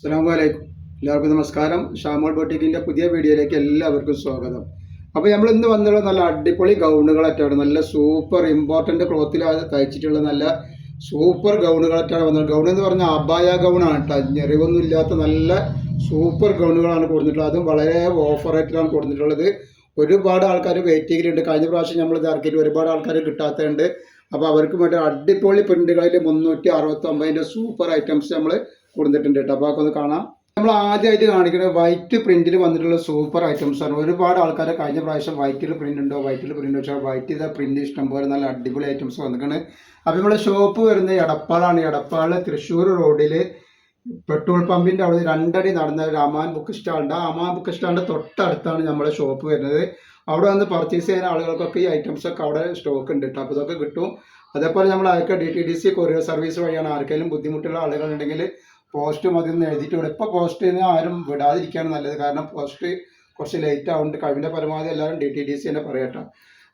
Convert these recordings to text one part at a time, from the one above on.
അസ്സാം വലൈക്കും എല്ലാവർക്കും നമസ്കാരം. ഷാമോൾ ബൊട്ടിക്കിന്റെ പുതിയ വീഡിയോയിലേക്ക് എല്ലാവർക്കും സ്വാഗതം. അപ്പോൾ നമ്മൾ ഇന്ന് വന്നുള്ള നല്ല അടിപൊളി ഗൗണുകളായിട്ടാണ് നല്ല സൂപ്പർ ഇമ്പോർട്ടന്റ് ക്ലോത്തിൽ തയ്ച്ചിട്ടുള്ള നല്ല സൂപ്പർ ഗൗണുകളായിട്ടാണ് വന്നത് ഗൗൺ എന്ന് പറഞ്ഞാൽ അബായ ഗൗണാണ് കേട്ടോ ഞെറിവൊന്നും ഇല്ലാത്ത നല്ല സൂപ്പർ ഗൗണുകളാണ് കൊടുത്തിട്ടുള്ളത്. അതും വളരെ ഓഫർ റേറ്റിലാണ് കൊടുത്തിട്ടുള്ളത്. ഒരുപാട് ആൾക്കാർ വെയിറ്റിങ്ങിലുണ്ട് കഴിഞ്ഞ പ്രാവശ്യം നമ്മൾ ഇറക്കിയിട്ട് ഒരുപാട് ആൾക്കാർ കിട്ടാത്തതുണ്ട്. അപ്പോൾ അവർക്ക് വേണ്ടി അടിപൊളി പ്രിന്റുകളിൽ മുന്നൂറ്റി അറുപത്തി ഒമ്പതിന്റെ സൂപ്പർ ഐറ്റംസ് നമ്മൾ കൊടുത്തിട്ടുണ്ട് കേട്ടോ. അപ്പോൾ അതൊക്കെ കാണാം. നമ്മൾ ആദ്യമായിട്ട് കാണിക്കുന്നത് വൈറ്റ് പ്രിന്റിൽ വന്നിട്ടുള്ള സൂപ്പർ ഐറ്റംസ് ആണ്. ഒരുപാട് ആൾക്കാരെ കഴിഞ്ഞ പ്രാവശ്യം വൈറ്റിൽ പ്രിന്റ് ഉണ്ടോ വൈറ്റിൽ പ്രിന്റ് വെച്ചാൽ വൈറ്റ് ചെയ്ത പ്രിന്റ് ഇഷ്ടം പോലെ നല്ല അടിപൊളി ഐറ്റംസ് വന്നിട്ടുണ്ട്. അപ്പോൾ നമ്മുടെ ഷോപ്പ് വരുന്നത് എടപ്പാളാണ്. എടപ്പാൾ തൃശ്ശൂർ റോഡിൽ പെട്രോൾ പമ്പിന്റെ അവിടെ രണ്ടടി നടന്ന ഒരു അമാൻ ബുക്ക് സ്റ്റാളുണ്ട് ആ അമാൻ ബുക്ക് സ്റ്റാളിന്റെ തൊട്ടടുത്താണ് നമ്മുടെ ഷോപ്പ് വരുന്നത്. അവിടെ വന്ന് പർച്ചേസ് ചെയ്യുന്ന ആളുകൾക്കൊക്കെ ഈ ഐറ്റംസ് ഒക്കെ അവിടെ സ്റ്റോക്ക് ഉണ്ട് കേട്ടോ. അപ്പോൾ ഇതൊക്കെ കിട്ടും. അതേപോലെ നമ്മൾ ആർക്കെ D T D C courier service വഴിയാണ് ആർക്കെങ്കിലും ബുദ്ധിമുട്ടുള്ള ആളുകളുണ്ടെങ്കിൽ പോസ്റ്റ് മതി എന്ന് എഴുതിയിട്ട് ഇവിടെ ഇപ്പോൾ പോസ്റ്റിന് ആരും വിടാതിരിക്കുകയാണ് നല്ലത്. കാരണം പോസ്റ്റ് കുറച്ച് ലേറ്റ് ആവുന്നുണ്ട്. കഴിവിന്റെ പരമാവധി എല്ലാവരും ഡി ടി ഡി സി തന്നെ പറയട്ടെ.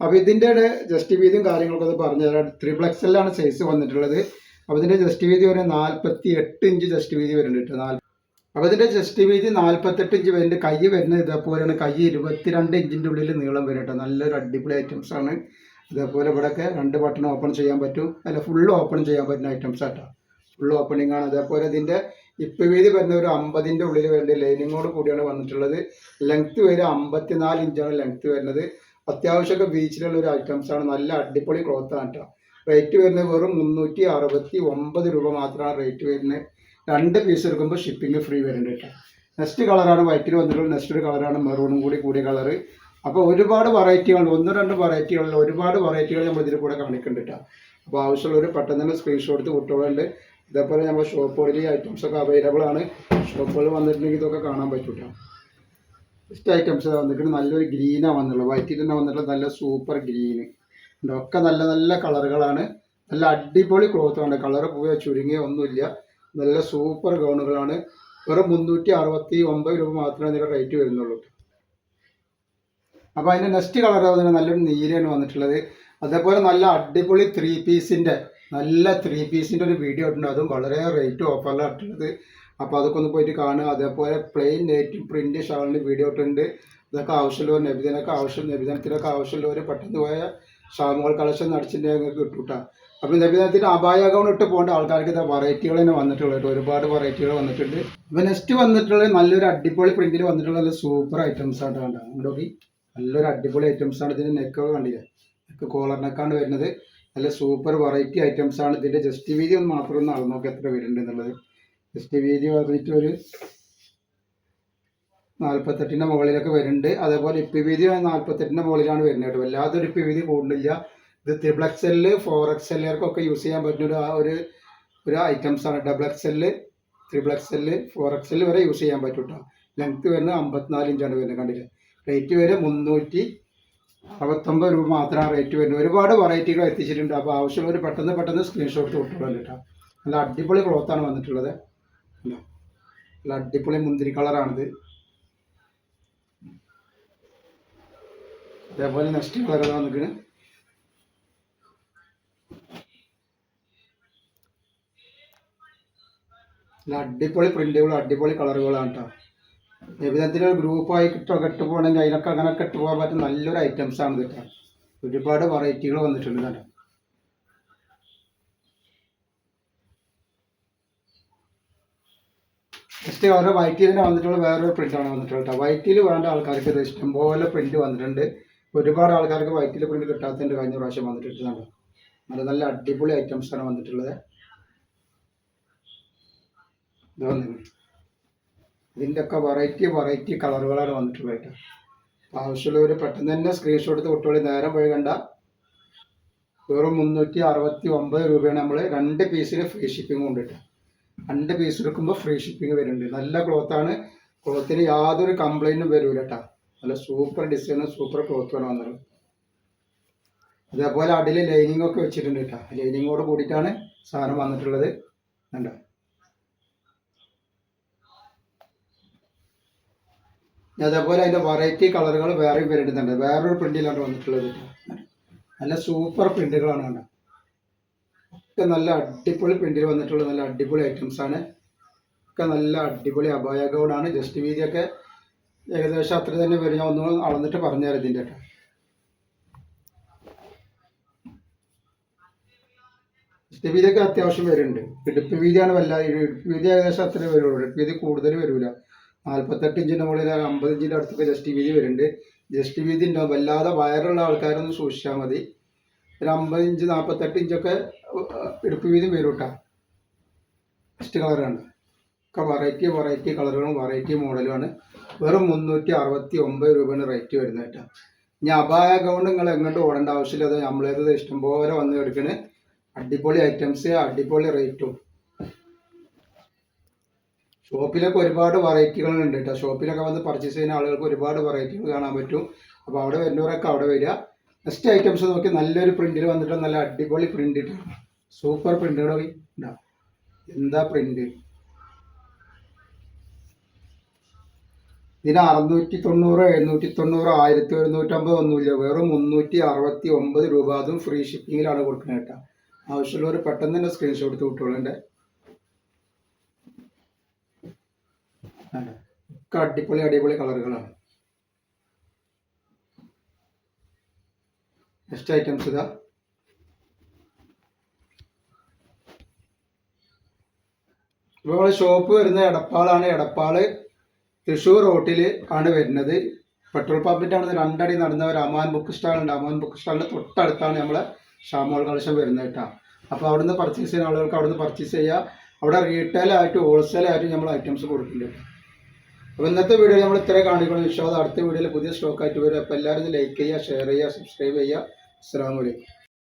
അപ്പോൾ ഇതിന്റെ ജസ്റ്റ് വീതിയും കാര്യങ്ങളൊക്കെ അത് പറഞ്ഞു തരാം. എക്സലാണ് സൈസ് വന്നിട്ടുള്ളത്. അപ്പോൾ ഇതിന്റെ ജസ്റ്റ് വീതി വരെ നാൽപ്പത്തി എട്ട് ഇഞ്ച് ജസ്റ്റ് വീതി വരുന്നുണ്ട് നാല് അപ്പോൾ ഇതിന്റെ ജസ്റ്റ് വീതി നാൽപ്പത്തെട്ട് ഇഞ്ച് വരുന്നുണ്ട്. കൈ വരുന്നത് ഇതേപോലെയാണ്. കൈ ഇരുപത്തിരണ്ട് ഇഞ്ചിന്റെ ഉള്ളിൽ നീളം വരും കേട്ടോ. നല്ലൊരു അടിപൊളി ഐറ്റംസ് ആണ്. ഇതേപോലെ ഇവിടെയൊക്കെ രണ്ട് ബട്ടൺ ഓപ്പൺ ചെയ്യാൻ പറ്റും. അല്ല ഫുള്ള് ഓപ്പൺ ചെയ്യാൻ പറ്റുന്ന ഐറ്റംസ് ആട്ടോ ഫുള്ള് ഓപ്പണിംഗ് ആണ്. അതേപോലെ ഇതിന്റെ ഇപ്പം വീതി വരുന്ന ഒരു അമ്പതിന്റെ ഉള്ളിൽ വരേണ്ട ലൈനിങ്ങോട് കൂടിയാണ് വന്നിട്ടുള്ളത്. ലെങ്ത്ത് വരെ അമ്പത്തിനാല് ഇഞ്ചാണ് ലെങ്ത്ത് വരുന്നത്. അത്യാവശ്യമൊക്കെ ബീച്ചിലുള്ള ഒരു ഐറ്റംസ് ആണ്. നല്ല അടിപൊളി ക്ലോത്ത് ആണ് കേട്ടോ റേറ്റ് വരുന്നത് വെറും മുന്നൂറ്റി അറുപത്തി ഒമ്പത് രൂപ മാത്രമാണ് റേറ്റ് വരുന്നത്. രണ്ട് പീസ് എടുക്കുമ്പോൾ ഷിപ്പിംഗ് ഫ്രീ വരുന്നുണ്ട് കേട്ടോ നെക്സ്റ്റ് കളറാണ് വൈറ്റിൽ വന്നിട്ടുള്ള നെക്സ്റ്റ് ഒരു കളറാണ് മെറൂണും കൂടി കൂടിയ കളറ് അപ്പോൾ ഒരുപാട് വെറൈറ്റികൾ ഒന്ന് രണ്ട് വെറൈറ്റികളിൽ ഒരുപാട് വെറൈറ്റികൾ നമ്മൾ ഇതിൽ കൂടെ കാണിക്കുന്നുണ്ട് കേട്ടോ അപ്പോൾ ആവശ്യമുള്ളവർ പെട്ടെന്ന് തന്നെ സ്ക്രീൻഷോട്ട് വിട്ടോളുണ്ട് ഇതേപോലെ നമ്മുടെ ഷോപ്പുകളിൽ ഈ ഐറ്റംസ് ഒക്കെ അവൈലബിൾ ആണ്. ഷോപ്പുകളിൽ വന്നിട്ടുണ്ടെങ്കിൽ ഇതൊക്കെ കാണാൻ പറ്റും ഫസ്റ്റ് ഐറ്റംസ് വന്നിട്ടുണ്ട്. നല്ലൊരു ഗ്രീനാണ് വന്നുള്ളത് വൈറ്റിൽ തന്നെ വന്നിട്ടുള്ള നല്ല സൂപ്പർ ഗ്രീന് ഒക്കെ നല്ല നല്ല കളറുകളാണ് നല്ല അടിപൊളി ക്ലോത്ത് ആണ്. കളർ പോയ ചുരുങ്ങിയ ഒന്നുമില്ല. നല്ല സൂപ്പർ ഗൗണുകളാണ് വെറും മുന്നൂറ്റി അറുപത്തി ഒമ്പത് രൂപ മാത്രമേ ഇതിന്റെ റേറ്റ് വരുന്നുള്ളൂ. അപ്പോൾ അതിന്റെ നെക്സ്റ്റ് കളർ വന്നിട്ട് നല്ലൊരു നീലയാണ് വന്നിട്ടുള്ളത്. അതേപോലെ നല്ല അടിപൊളി ത്രീ പീസിന്റെ നല്ല ത്രീ പീസിന്റെ ഒരു വീഡിയോ ഇട്ടുണ്ട്. അതും വളരെ റേറ്റ് ഓഫറിലാണ് ഇട്ടുള്ളത് അപ്പോൾ അതൊക്കെ ഒന്ന് പോയിട്ട് കാണുക. അതേപോലെ പ്ലെയിൻ നേറ്റീവ് പ്രിന്റ് ഷാളിന് വീഡിയോ ഇട്ടുണ്ട് ഇതൊക്കെ ആവശ്യമുള്ളവർ നബിദിനൊക്കെ ആവശ്യം നബിദിനത്തിനൊക്കെ ആവശ്യമുള്ളവർ പെട്ടെന്ന് പോയ ഷാമുകൾ കളക്ഷൻ നടിച്ചിട്ടുണ്ടെങ്കിൽ നിങ്ങൾക്ക് കിട്ടൂട്ടാ അപ്പം നബിദിനത്തിന് അപായ അക്കൗണ്ട് ഇട്ട് പോകേണ്ട ആൾക്കാർക്ക് ഇതാ വെറൈറ്റികൾ തന്നെ വന്നിട്ടുള്ളത്. ഒരുപാട് വെറൈറ്റികൾ വന്നിട്ടുണ്ട്. അപ്പോൾ നെക്സ്റ്റ് വന്നിട്ടുള്ളത് നല്ലൊരു അടിപൊളി പ്രിന്റിൽ വന്നിട്ടുള്ള നല്ല സൂപ്പർ ഐറ്റംസ് ആണ് കണ്ടോ നോക്കി നല്ലൊരു അടിപൊളി ഐറ്റംസ് ആണ് ഇതിന്റെ നെക്കൊക്കെ കണ്ടില്ലേ? നെക്ക് കോളർ നെക്കാണ് വരുന്നത്. നല്ല സൂപ്പർ വെറൈറ്റി ഐറ്റംസ് ആണ്. ഇതിന്റെ ജസ്റ്റ് വീതി ഒന്ന് മാത്രം ഒന്ന് അളന്ന് നോക്കി എത്ര വരുന്നുണ്ട് എന്നുള്ളത്. ജസ്റ്റ് വീതി പറഞ്ഞിട്ട് ഒരു നാൽപ്പത്തെട്ടിന്റെ മുകളിലൊക്കെ വരുന്നുണ്ട്. അതേപോലെ ഇപ്പി വീതി നാൽപ്പത്തെട്ടിന്റെ മുകളിലാണ് വരുന്നത് കേട്ടോ. വല്ലാതൊരു ഇപ്പി വീതി കൂടുന്നില്ല ഇത് triple X L four X എക്സെല്ലുകാർക്കൊക്കെ use ചെയ്യാൻ പറ്റുന്ന ആ ഒരു ഒരു ഐറ്റംസ് ആണ്. Double X L triple X L four X L വരെ യൂസ് ചെയ്യാൻ പറ്റും കേട്ടോ. ലെങ്ത് വരുന്നത് അമ്പത്തിനാല് ഇഞ്ചാണ് വരുന്നത് കണ്ടില്ല? റേറ്റ് വരെ മുന്നൂറ്റി അറുപത്തൊമ്പത് രൂപ മാത്രമാണ് റേറ്റ് വരുന്നത്. ഒരുപാട് വെറൈറ്റികൾ എത്തിച്ചിട്ടുണ്ട്. അപ്പോൾ ആവശ്യമുള്ളവർ പെട്ടെന്ന് പെട്ടെന്ന് സ്ക്രീൻഷോട്ട് വിട്ടോളൂ കേട്ടോ. നല്ല അടിപൊളി ക്ലോത്താണ് വന്നിട്ടുള്ളത്? നല്ല അടിപൊളി മുന്തിരി കളറാണിത് അതേപോലെ നെക്സ്റ്റ് കളർ വന്നിട്ട് നല്ല അടിപൊളി പ്രിന്റുകളും അടിപൊളി കളറുകളാണ് കേട്ടോ. വിധത്തിൽ ഗ്രൂപ്പായി കിട്ടോ കെട്ടു പോകണമെങ്കിൽ അതിനൊക്കെ അങ്ങനെ കെട്ടു പോകാൻ പറ്റുന്ന നല്ലൊരു ഐറ്റംസ് ആണ് കേട്ടോ. ഒരുപാട് വെറൈറ്റികൾ വന്നിട്ടുണ്ട് കേട്ടോ. ജസ്റ്റ് ഓരോ വൈറ്റിൽ തന്നെ വന്നിട്ടുള്ള വേറൊരു പ്രിന്റാണ് വന്നിട്ടുള്ളത് വൈറ്റിൽ വേണ്ട ആൾക്കാർക്ക് ഇത് ഇഷ്ടംപോലെ പ്രിന്റ് വന്നിട്ടുണ്ട്. ഒരുപാട് ആൾക്കാർക്ക് വൈറ്റിൽ പ്രിന്റ് കിട്ടാത്തതിന്റെ കഴിഞ്ഞ പ്രാവശ്യം വന്നിട്ടുണ്ട് നല്ല നല്ല അടിപൊളി ഐറ്റംസ് ആണ് വന്നിട്ടുള്ളത്. ഇത് വന്നിട്ടുണ്ട് ഇതിന്റെ ഒക്കെ വെറൈറ്റി വെറൈറ്റി കളറുകളാണ് വന്നിട്ടുള്ളത് കേട്ടോ. ആവശ്യമുള്ളവർ പെട്ടെന്ന് തന്നെ സ്ക്രീൻഷോട്ട് എടുത്ത് നേരം പോയി കണ്ട വെറും മുന്നൂറ്റി അറുപത്തി ഒമ്പത് രൂപയാണ് നമ്മൾ രണ്ട് പീസിന് ഫ്രീ ഷിപ്പിംഗ് കൊണ്ടിട്ട് രണ്ട് പീസ് എടുക്കുമ്പോൾ ഫ്രീ ഷിപ്പിംഗ് വരുന്നുണ്ട്. നല്ല ക്ലോത്താണ് ക്ലോത്തിന് യാതൊരു കംപ്ലൈന്റും വരൂല കേട്ടോ. നല്ല സൂപ്പർ ഡിസൈനും സൂപ്പർ ക്ലോത്തുമാണ് വന്നത്. അതേപോലെ അടിയിൽ ലൈനിങ് ഒക്കെ വെച്ചിട്ടുണ്ട് കേട്ടോ. ലൈനിങ്ങോട് കൂടിയിട്ടാണ് സാധനം വന്നിട്ടുള്ളത്. കണ്ടോ? അതേപോലെ അതിന്റെ വെറൈറ്റി കളറുകൾ വേറെയും വരുന്നുണ്ട് വേറൊരു പ്രിന്റിലാണ് വന്നിട്ടുള്ളത്. നല്ല സൂപ്പർ പ്രിന്റുകളാണ് കണ്ടോ. ഒക്കെ നല്ല അടിപൊളി പ്രിന്റിൽ വന്നിട്ടുള്ള നല്ല അടിപൊളി ഐറ്റംസ് ആണ്. ഒക്കെ നല്ല അടിപൊളി അപായ ഗൗണാണ് ജസ്റ്റ് വീതിയൊക്കെ ഏകദേശം അത്ര തന്നെ വരും. ഞാൻ ഒന്നും അളന്നിട്ട് പറഞ്ഞുതരാം ഇതിന്റെ കേട്ടോ ജസ്റ്റ് വീതിയൊക്കെ അത്യാവശ്യം വരുന്നുണ്ട്. ഇടുപ്പ് വീതിയാണ് വല്ലാതെ. ഇടുപ്പ് വീതി ഏകദേശം അത്രേ വരുള്ളൂ. ഇടുപ്പ് വീതി കൂടുതൽ വരില്ല നാൽപ്പത്തെട്ട് ഇഞ്ചിന്റെ മുകളിൽ അമ്പത് ഇഞ്ചിന്റെ അടുത്തൊക്കെ ജസ്റ്റ് വീതി വരുന്നുണ്ട്. ജസ്റ്റ് വീതി ഉണ്ടാവും. വല്ലാതെ വയറുള്ള ആൾക്കാരൊന്ന് സൂക്ഷിച്ചാൽ മതി. ഒരു അമ്പത് ഇഞ്ച് നാൽപ്പത്തെട്ട് ഇഞ്ചൊക്കെ ഇടുപ്പ് വീതി വരും കേട്ടോ. ഫസ്റ്റ് കളറാണ് ഒക്കെ വെറൈറ്റി വെറൈറ്റി കളറുകളും വെറൈറ്റി മോഡലുമാണ് വെറും മുന്നൂറ്റി അറുപത്തി ഒമ്പത് രൂപയാണ് റേറ്റ് വരുന്നത് കേട്ടോ. ഇനി അപായ അക്കൗണ്ട് നിങ്ങൾ എങ്ങോട്ട് ഓടേണ്ട ആവശ്യമില്ല അത് നമ്മളേത് ഇഷ്ടംപോലെ വന്ന് എടുക്കണേ. അടിപൊളി ഐറ്റംസ് അടിപൊളി റേറ്റും ഷോപ്പിലൊക്കെ ഒരുപാട് വെറൈറ്റികൾ ഉണ്ട് കേട്ടോ ഷോപ്പിലൊക്കെ വന്ന് പർച്ചേസ് ചെയ്യുന്ന ആളുകൾക്ക് ഒരുപാട് വെറൈറ്റികൾ കാണാൻ പറ്റും. അപ്പോൾ അവിടെ വരുന്നവരൊക്കെ അവിടെ വരിക. നെക്സ്റ്റ് ഐറ്റംസ് നോക്കി നല്ലൊരു പ്രിന്റിൽ വന്നിട്ട് നല്ല അടിപൊളി പ്രിന്റ് ഇട്ടാണ് സൂപ്പർ പ്രിന്റുകൾ ഉണ്ടാവും എന്താ പ്രിന്റ് ഇതിന് അറുന്നൂറ്റി തൊണ്ണൂറ് എഴുന്നൂറ്റി തൊണ്ണൂറ് ആയിരത്തി എഴുന്നൂറ്റമ്പത് ഒന്നുമില്ല. വെറും മുന്നൂറ്റി അറുപത്തി ഒമ്പത് രൂപ. അതും ഫ്രീ ഷിപ്പിങ്ങിലാണ് കൊടുക്കുന്നത് കേട്ടോ ആവശ്യമുള്ളവർ പെട്ടെന്ന് തന്നെ സ്ക്രീൻഷോട്ട് എടുത്ത് വിട്ടോളണ്ടേ ഒക്കെ അടിപൊളി അടിപൊളി കളറുകളാണ്. നെക്സ്റ്റ് ഐറ്റംസ് ഇതാ. ഇപ്പോൾ ഷോപ്പ് വരുന്ന എടപ്പാളാണ്. എടപ്പാൾ തൃശ്ശൂർ റോട്ടിൽ ആണ് വരുന്നത്. പെട്രോൾ പമ്പിന്റെ ആണ് രണ്ടടി നടന്ന ഒരു അമാൻ ബുക്ക് സ്റ്റാൾ ഉണ്ട്. അമാൻ ബുക്ക് സ്റ്റാളിന്റെ തൊട്ടടുത്താണ് നമ്മളെ ഷാമോൾ കളക്ഷൻ വരുന്നത് കേട്ടോ. അപ്പോൾ അവിടുന്ന് പർച്ചേസ് ചെയ്യുന്ന ആളുകൾക്ക് അവിടുന്ന് പർച്ചേസ് ചെയ്യുക അവിടെ റീറ്റെയിൽ ആയിട്ട് ഹോൾസെയിൽ ആയിട്ട് നമ്മൾ ഐറ്റംസ് കൊടുക്കുന്നുണ്ട്. അപ്പോൾ ഇന്നത്തെ വീഡിയോ നമ്മൾ ഇത്രേ കാണിക്കണം വിശ്വാസം അടുത്ത വീഡിയോയിൽ പുതിയ സ്റ്റോക്കായിട്ട് വരും. അപ്പോൾ എല്ലാവരും ലൈക്ക് ചെയ്യുക ഷെയർ ചെയ്യുക സബ്സ്ക്രൈബ് ചെയ്യുക. അസ്സാം വലൈക്കും